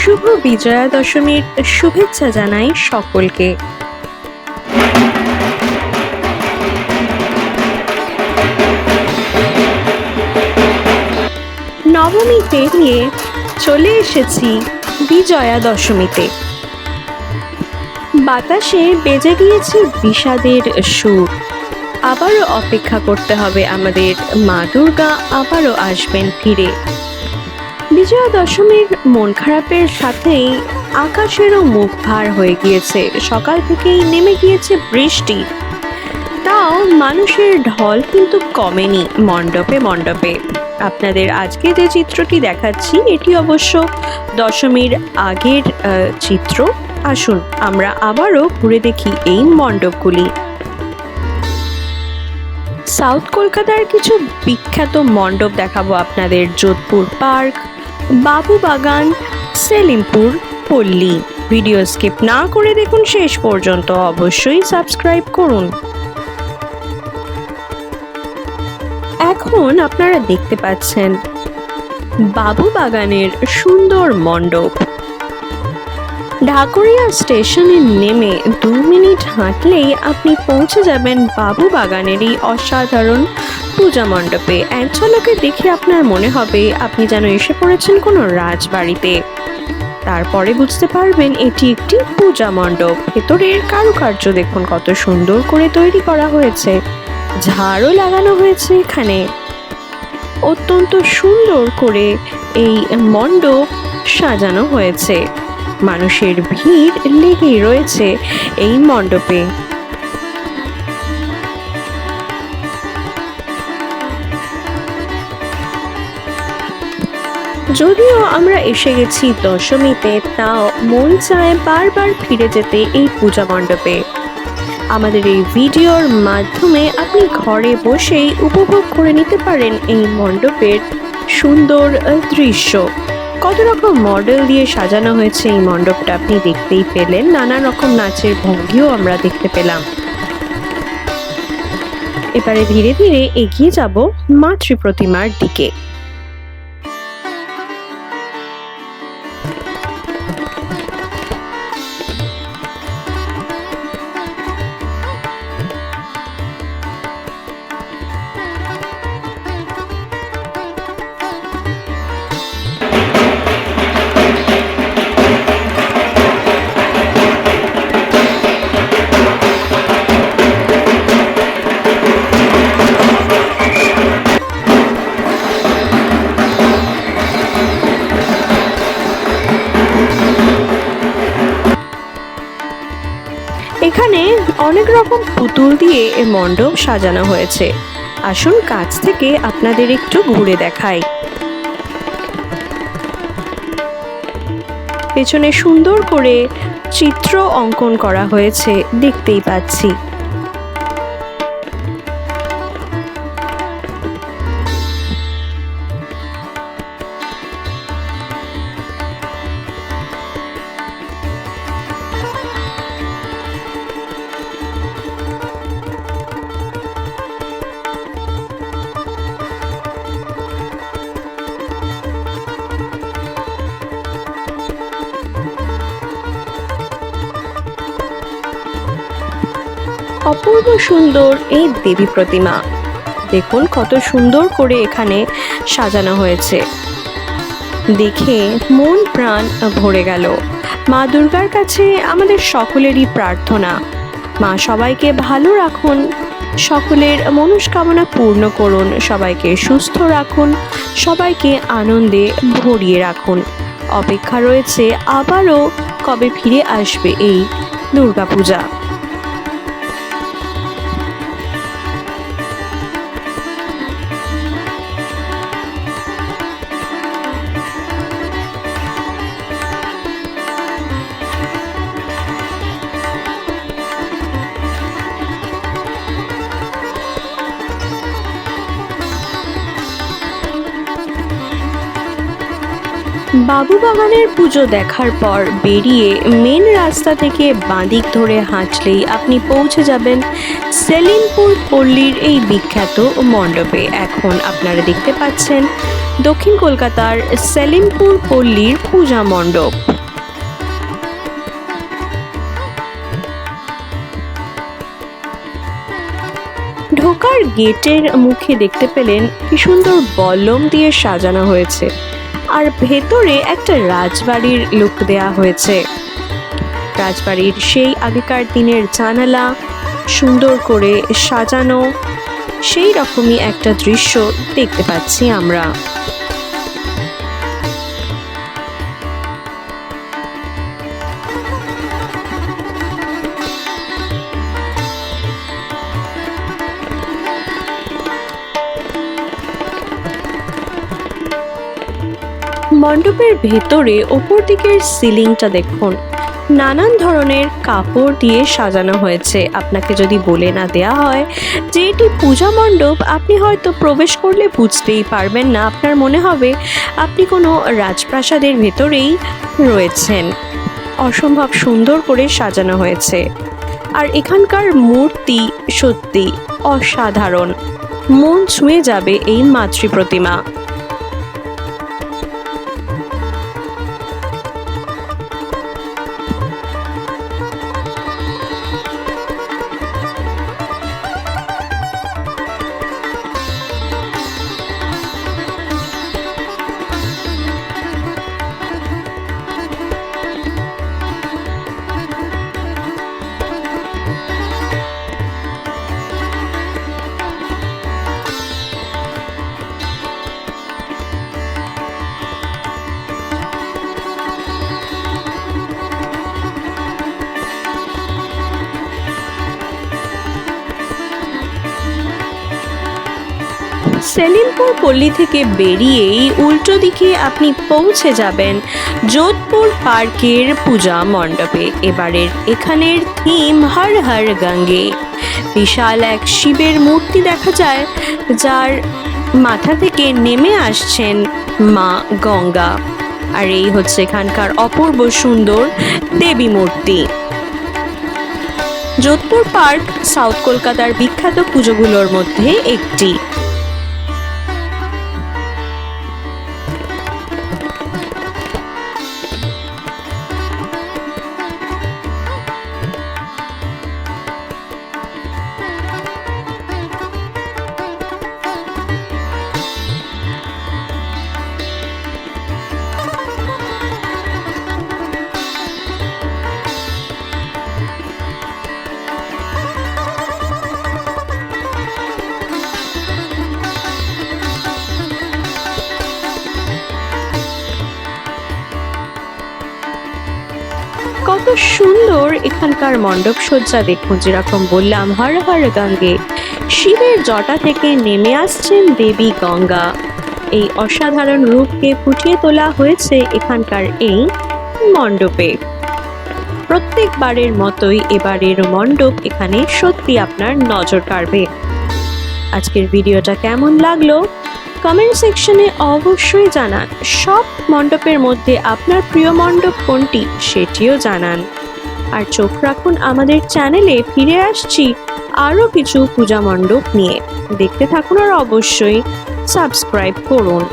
শুভ বিজয়া দশমীর শুভেচ্ছা জানাই সকলকে। নবমী পেরিয়ে চলে এসেছি বিজয়া দশমীতে বাতাসে বেজে গিয়েছে বিষাদের সুর। আবারও অপেক্ষা করতে হবে আমাদের মা দুর্গা আবারও আসবেন ফিরে। বিজয়া দশমীর মন খারাপের সাথেই আকাশেরও মুখ ভার হয়ে গিয়েছে। সকাল থেকেই নেমে গিয়েছে বৃষ্টি। তাও মানুষের ঢল কিন্তু কমেনি মণ্ডপে মণ্ডপে। আপনাদের আজকে যে চিত্রটি দেখাচ্ছি, এটি অবশ্য দশমীর আগের চিত্র। আসুন, আমরা আবারও ঘুরে দেখি এই মণ্ডপগুলি। সাউথ কলকাতার কিছু বিখ্যাত মণ্ডপ দেখাবো আপনাদের। যোধপুর পার্ক বাবু বাগান, সেলিমপুর, পল্লী। ভিডিও স্কিপ না করে দেখুন শেষ পর্যন্ত অবশ্যই সাবস্ক্রাইব করুন। এখন আপনারা দেখতে পাচ্ছেন বাবু বাগানের সুন্দর মণ্ডপ। ঢাকুরিয়া স্টেশনে নেমে দু মিনিট হাঁটলেই আপনি পৌঁছে যাবেন বাবু বাগানের এই অসাধারণ পূজা মণ্ডপে। এক দেখে আপনার মনে হবে আপনি যেন এসে পড়েছেন কোনো রাজবাড়িতে। তারপরে বুঝতে পারবেন এটি একটি পূজা মণ্ডপ। ভেতরের কারুকার্য দেখুন, কত সুন্দর করে তৈরি করা হয়েছে। ঝাড়ও লাগানো হয়েছে এখানে। অত্যন্ত সুন্দর করে এই মণ্ডপ সাজানো হয়েছে। মানুষের ভিড় লেগেই রয়েছে এই মণ্ডপে। যদিও আমরা এসে গেছি দশমীতে, তাও মন চায় বারবার ফিরে যেতে এই পূজা মণ্ডপে। আমাদের এই ভিডিওর মাধ্যমে আপনি ঘরে বসেই উপভোগ করে নিতে পারেন এই মণ্ডপের সুন্দর দৃশ্য। কত রকম মডেল দিয়ে সাজানো হয়েছে এই মণ্ডপটা আপনি দেখতেই পেলেন। নানা রকম নাচের ভঙ্গিও আমরা দেখতে পেলাম। এবারে ধীরে ধীরে এগিয়ে যাব মাতৃ প্রতিমার দিকে। এখানে অনেক রকম পুতুল দিয়ে এ মণ্ডপ সাজানো হয়েছে। আসুন কাছ থেকে আপনাদের একটু ঘুরে দেখাই। পেছনে সুন্দর করে চিত্র অঙ্কন করা হয়েছে, দেখতেই পাচ্ছি। অপূর্ব সুন্দর এই দেবী প্রতিমা। দেখুন কত সুন্দর করে এখানে সাজানো হয়েছে। দেখে মন প্রাণ ভরে গেল। মা দুর্গার কাছে আমাদের সকলেরই প্রার্থনা। মা সবাইকে ভালো রাখুন, সকলের মনস্কামনা পূর্ণ করুন, সবাইকে সুস্থ রাখুন, সবাইকে আনন্দে ভরিয়ে রাখুন। অপেক্ষা রয়েছে আবারও কবে ফিরে আসবে এই দুর্গাপূজা। বাবু বাগানের পুজো দেখার পর বেরিয়ে মেন রাস্তা থেকে বাঁদিক ধরে হাঁটলেই আপনি পৌঁছে যাবেন সেলিমপুর পল্লীর এই বিখ্যাত মণ্ডপে। এখন আপনারা দেখতে পাচ্ছেন দক্ষিণ কলকাতার সেলিমপুর পল্লীর পূজা মণ্ডপ। ঢোকার গেটের মুখে দেখতে পেলেন কি সুন্দর বলম দিয়ে সাজানো হয়েছে। আর ভেতরে একটা রাজবাড়ির লুক দেয়া হয়েছে। রাজবাড়ির সেই আগেকার দিনের জানালা, সুন্দর করে সাজানো, সেই রকমই একটা দৃশ্য দেখতে পাচ্ছি আমরা। মণ্ডপের ভেতরে ওপর দিকের সিলিংটা দেখুন। নানান ধরনের কাপড় দিয়ে সাজানো হয়েছে। আপনাকে যদি বলে না দেয়া হয় যে এটি পূজা মণ্ডপ, আপনি হয়তো প্রবেশ করলে বুঝতেই পারবেন না। আপনার মনে হবে আপনি কোনো রাজপ্রাসাদের ভেতরেই রয়েছেন। অসম্ভব সুন্দর করে সাজানো হয়েছে। আর এখানকার মূর্তি সত্যি অসাধারণ। মন ছুঁয়ে যাবে এই মাতৃ প্রতিমা সেলিমপুর পল্লী থেকে বেরিয়েই উল্টো দিকে আপনি পৌঁছে যাবেন যোধপুর পার্কের পূজা মণ্ডপে। এবারের এখানের থিম হর হর গঙ্গে। বিশাল এক শিবের মূর্তি দেখা যায়, যার মাথা থেকে নেমে আসছেন মা গঙ্গা। আর এই হচ্ছে এখানকার অপূর্ব সুন্দর দেবী মূর্তি। যোধপুর পার্ক, সাউথ কলকাতার বিখ্যাত পুজোগুলোর মধ্যে একটি। কত সুন্দর এখানকার মণ্ডপ সজ্জা দেখুন, যেরকম বললাম, হর হর গঙ্গে। শিবের জটা থেকে নেমে আসছেন দেবী গঙ্গা। এই অসাধারণ রূপকে ফুটিয়ে তোলা হয়েছে এখানকার এই মণ্ডপে। প্রত্যেকবারের মতোই এবারের মণ্ডপ এখানে সত্যি আপনার নজর কাড়বে। আজকের ভিডিওটা কেমন লাগল? কমেন্ট সেকশনে অবশ্যই জানান। সব মণ্ডপের মধ্যে আপনার প্রিয় মণ্ডপ কোনটি সেটিও জানান। আর চোখ রাখুন আমাদের চ্যানেলে, ফিরে আসছি আরও কিছু পূজা মণ্ডপ নিয়ে। দেখতে থাকুন আর অবশ্যই সাবস্ক্রাইব করুন।